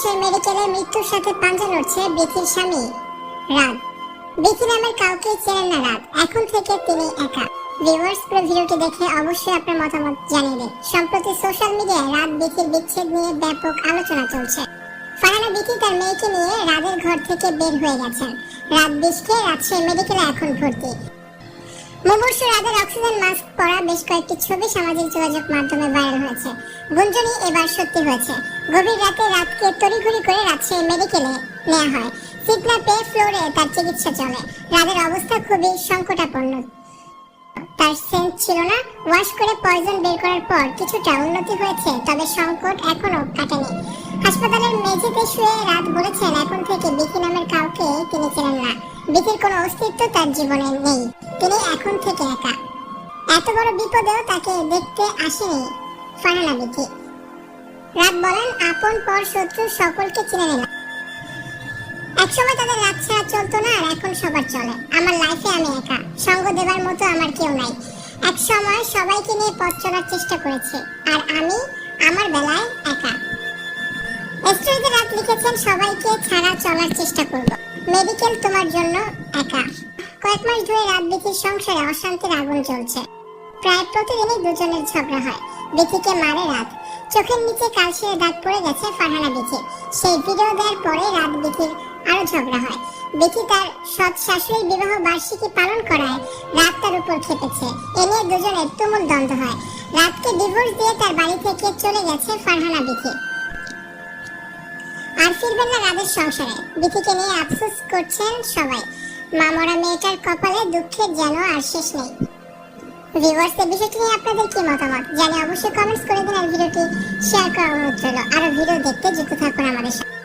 রাজশাহী মেডিকেলে মৃত্যুর সাথে পাঞ্জা লড়ছে বিথির স্বামী রাত বিথি নামের কাউকে চেনেন না রাত এখন থেকে তিনি একা। ভিউয়ার্স, পুরো ভিডিওটি দেখে অবশ্যই আপনার মতামত জানিয়ে দিন। সম্প্রতি সোশ্যাল মিডিয়ায় রাত বিথির বিচ্ছেদ নিয়ে ব্যাপক আলোচনা চলছে। ফারহানা বিথি তার মেয়েকে নিয়ে রাদের ঘর থেকে বের হয়ে গেছেন। রাত বিষকে রাজশাহী মেডিকেলে এখন ভর্তি। মুমূর্ষু রাদের অক্সিজেন মাস্ক পরা বেশ কয়েকটি ছবি সামাজিক যোগাযোগ মাধ্যমে ভাইরাল হয়েছে। গুঞ্জনই এবার সত্যি হয়েছে। গভীর রাতে রাতকে তড়িঘড়ি করে রাজশাহী মেডিকেলে নেওয়া হয়। সিট না পেয়ে ফ্লোরে তার চিকিৎসা চলে। রাদের অবস্থা খুবই সংকটাপন্ন। তার সেন্স ছিল না। ওয়াশ করে পয়জন বের করার পর কিছুটা উন্নতি হয়েছে, তবে সংকট এখনও কাটেনি। হাসপাতালের মেঝেতে শুয়ে রাত বলেছেন, এখন থেকে বিকি নামের কাউকে তিনি চেনেন না। বিকির কোনো অস্তিত্ব তার জীবনে নেই। তিনি এখন থেকে একা। এত বড় বিপদেও তাকে দেখতে আসেনি ফারহানা বিকি রাত বলেন, আপন পর শত্রু সকলকে চিনে নিলাম একসময় তাদের রাত ছাড়া চলতো না আর এখন সবার চলে। আমার লাইফে আমি একা। সঙ্গ দেবার মতো আমার কেউ নাই। এক সময় সবাইকে নিয়ে পথ চলার চেষ্টা করেছে আর আমি আমার বেলায় একা। স্টোরিতে রাত লিখেছেন, সবাইকে ছাড়া চলার চেষ্টা করব। মেডিকেল তোমার জন্য একা। কয়েক মাস ধরে রাত বিথির সংসারে অশান্তির আগুন জ্বলছে। প্রায় প্রতিদিনই দুজনের ঝগড়া হয়। বিথিকে মারে রাত। চোখের নিচে কালশিয়ে দাগ পড়ে গেছে ফারহানা বিথির সেই ভিডিও দেওয়ার পরে রাত বিথির আরও ঝগড়া হয়। বিথি তার সৎ শাশুড়ির বিবাহ বার্ষিকী পালন করায় রাত তার উপর খেপেছে। এ নিয়ে দুজনের তুমুল দ্বন্দ্ব হয়। রাতকে ডিভোর্স দিয়ে তার বাড়ি থেকে চলে গেছে ফারহানা বিথি। আর ফিরবেন না রাদের সংসারে। বিথিকে নিয়ে আফসোস করছেন সবাই। মা মরা মেয়েটার কপালে দুঃখের যেন আর শেষ নেই। ভিউয়ার্স এই বিষয়টি নিয়ে আপনাদের কি মতামত? জানি অবশ্যই কমেন্টস করে দিন আর ভিডিওটি শেয়ার করার অনুরোধ রইল। আরও ভিডিও দেখতে যুক্ত থাকুন আমাদের সাথে।